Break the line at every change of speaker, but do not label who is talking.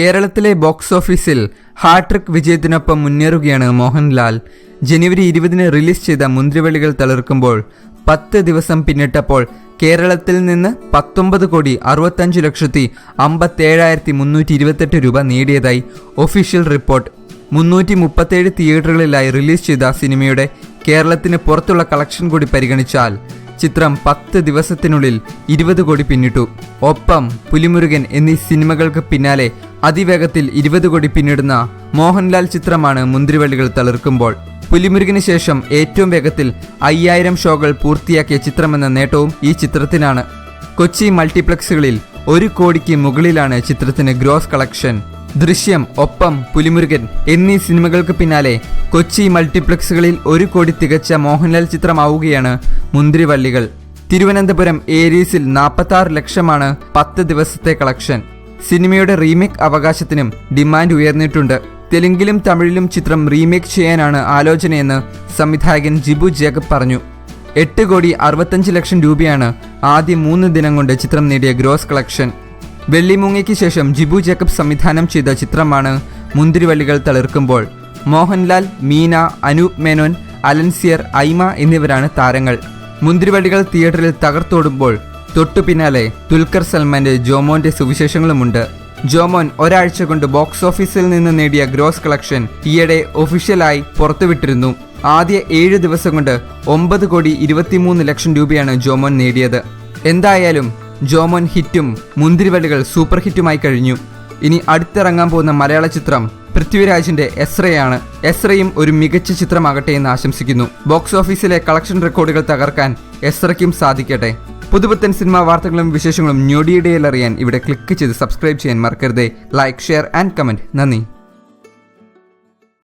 കേരളത്തിലെ ബോക്സ് ഓഫീസിൽ ഹാട്രിക് വിജയത്തിനൊപ്പം മുന്നേറുകയാണ് മോഹൻലാൽ. ജനുവരി ഇരുപതിന് റിലീസ് ചെയ്ത മുന്തിരിവള്ളികൾ തളിർക്കുമ്പോൾ പത്ത് ദിവസം പിന്നിട്ടപ്പോൾ കേരളത്തിൽ നിന്ന് പത്തൊമ്പത് കോടി അറുപത്തഞ്ച് ലക്ഷത്തി അമ്പത്തേഴായിരത്തി മുന്നൂറ്റി ഇരുപത്തെട്ട് രൂപ നേടിയതായി ഒഫീഷ്യൽ റിപ്പോർട്ട്. മുന്നൂറ്റി മുപ്പത്തേഴ് തിയേറ്ററുകളിലായി റിലീസ് ചെയ്ത സിനിമയുടെ കേരളത്തിന് പുറത്തുള്ള കളക്ഷൻ കൂടി പരിഗണിച്ചാൽ ചിത്രം പത്ത് ദിവസത്തിനുള്ളിൽ ഇരുപത് കോടി പിന്നിട്ടു. ഒപ്പം പുലിമുരുകൻ എന്നീ സിനിമകൾക്ക് പിന്നാലെ അതിവേഗത്തിൽ ഇരുപത് കോടി പിന്നിടുന്ന മോഹൻലാൽ ചിത്രമാണ് മുന്തിരിവള്ളികൾ തളിർക്കുമ്പോൾ. പുലിമുരുകിന് ശേഷം ഏറ്റവും വേഗത്തിൽ അയ്യായിരം ഷോകൾ പൂർത്തിയാക്കിയ ചിത്രമെന്ന നേട്ടവും ഈ ചിത്രത്തിനാണ്. കൊച്ചി മൾട്ടിപ്ലക്സുകളിൽ ഒരു കോടിക്ക് മുകളിലാണ് ചിത്രത്തിന് ഗ്രോസ് കളക്ഷൻ. ദൃശ്യം ഒപ്പം പുലിമുരുകൻ എന്നീ സിനിമകൾക്ക് പിന്നാലെ കൊച്ചി മൾട്ടിപ്ലക്സുകളിൽ ഒരു കോടി തികച്ച മോഹൻലാൽ ചിത്രമാവുകയാണ് മുന്തിരിവള്ളികൾ. തിരുവനന്തപുരം ഏരീസിൽ നാൽപ്പത്തി ലക്ഷമാണ് പത്ത് ദിവസത്തെ കളക്ഷൻ. സിനിമയുടെ റീമേക്ക് അവകാശത്തിനും ഡിമാൻഡ് ഉയർന്നിട്ടുണ്ട്. തെലുങ്കിലും തമിഴിലും ചിത്രം റീമേക്ക് ചെയ്യാനാണ് ആലോചനയെന്ന് സംവിധായകൻ ജിബു ജേക്കബ് പറഞ്ഞു. എട്ട് കോടി അറുപത്തഞ്ച് ലക്ഷം രൂപയാണ് ആദ്യ മൂന്ന് ദിനം കൊണ്ട് ചിത്രം നേടിയ ഗ്രോസ് കളക്ഷൻ. വെള്ളിമൂങ്ങയ്ക്ക് ശേഷം ജിബു ജേക്കബ് സംവിധാനം ചെയ്ത ചിത്രമാണ് മുന്തിരിവള്ളികൾ തളിർക്കുമ്പോൾ. മോഹൻലാൽ മീന അനൂപ് മേനോൻ അലൻസിയർ ഐമ എന്നിവരാണ് താരങ്ങൾ. മുന്തിരിവള്ളികൾ തിയേറ്ററിൽ തകർത്തോടുമ്പോൾ തൊട്ടു പിന്നാലെ ദുൽഖർ സൽമാന്റെ ജോമോന്റെ സുവിശേഷങ്ങളുമുണ്ട്. ജോമോൻ ഒരാഴ്ച കൊണ്ട് ബോക്സ് ഓഫീസിൽ നിന്ന് നേടിയ ഗ്രോസ് കളക്ഷൻ ഈയിടെ ഒഫീഷ്യലായി പുറത്തുവിട്ടിരുന്നു. ആദ്യ ഏഴ് ദിവസം കൊണ്ട് ഒമ്പത് കോടി ഇരുപത്തിമൂന്ന് ലക്ഷം രൂപയാണ് ജോമോൻ നേടിയത്. എന്തായാലും ജോമോൻ ഹിറ്റും മുന്തിരിവള്ളികൾ സൂപ്പർ ഹിറ്റുമായി കഴിഞ്ഞു. ഇനി അടുത്തിറങ്ങാൻ പോകുന്ന മലയാള ചിത്രം പൃഥ്വിരാജിന്റെ എസ്രയാണ്. എസ്രയും ഒരു മികച്ച ചിത്രമാകട്ടെ എന്ന് ആശംസിക്കുന്നു. ബോക്സ് ഓഫീസിലെ കളക്ഷൻ റെക്കോർഡുകൾ തകർക്കാൻ എസ്രയ്ക്കും സാധിക്കട്ടെ. പുതുപുത്തൻ സിനിമാ വാർത്തകളും വിശേഷങ്ങളും ഞൊടിയിടയിൽ അറിയാൻ ഇവിടെ ക്ലിക്ക് ചെയ്ത് സബ്സ്ക്രൈബ് ചെയ്യാൻ മറക്കരുതേ. Like share and comment. നന്ദി.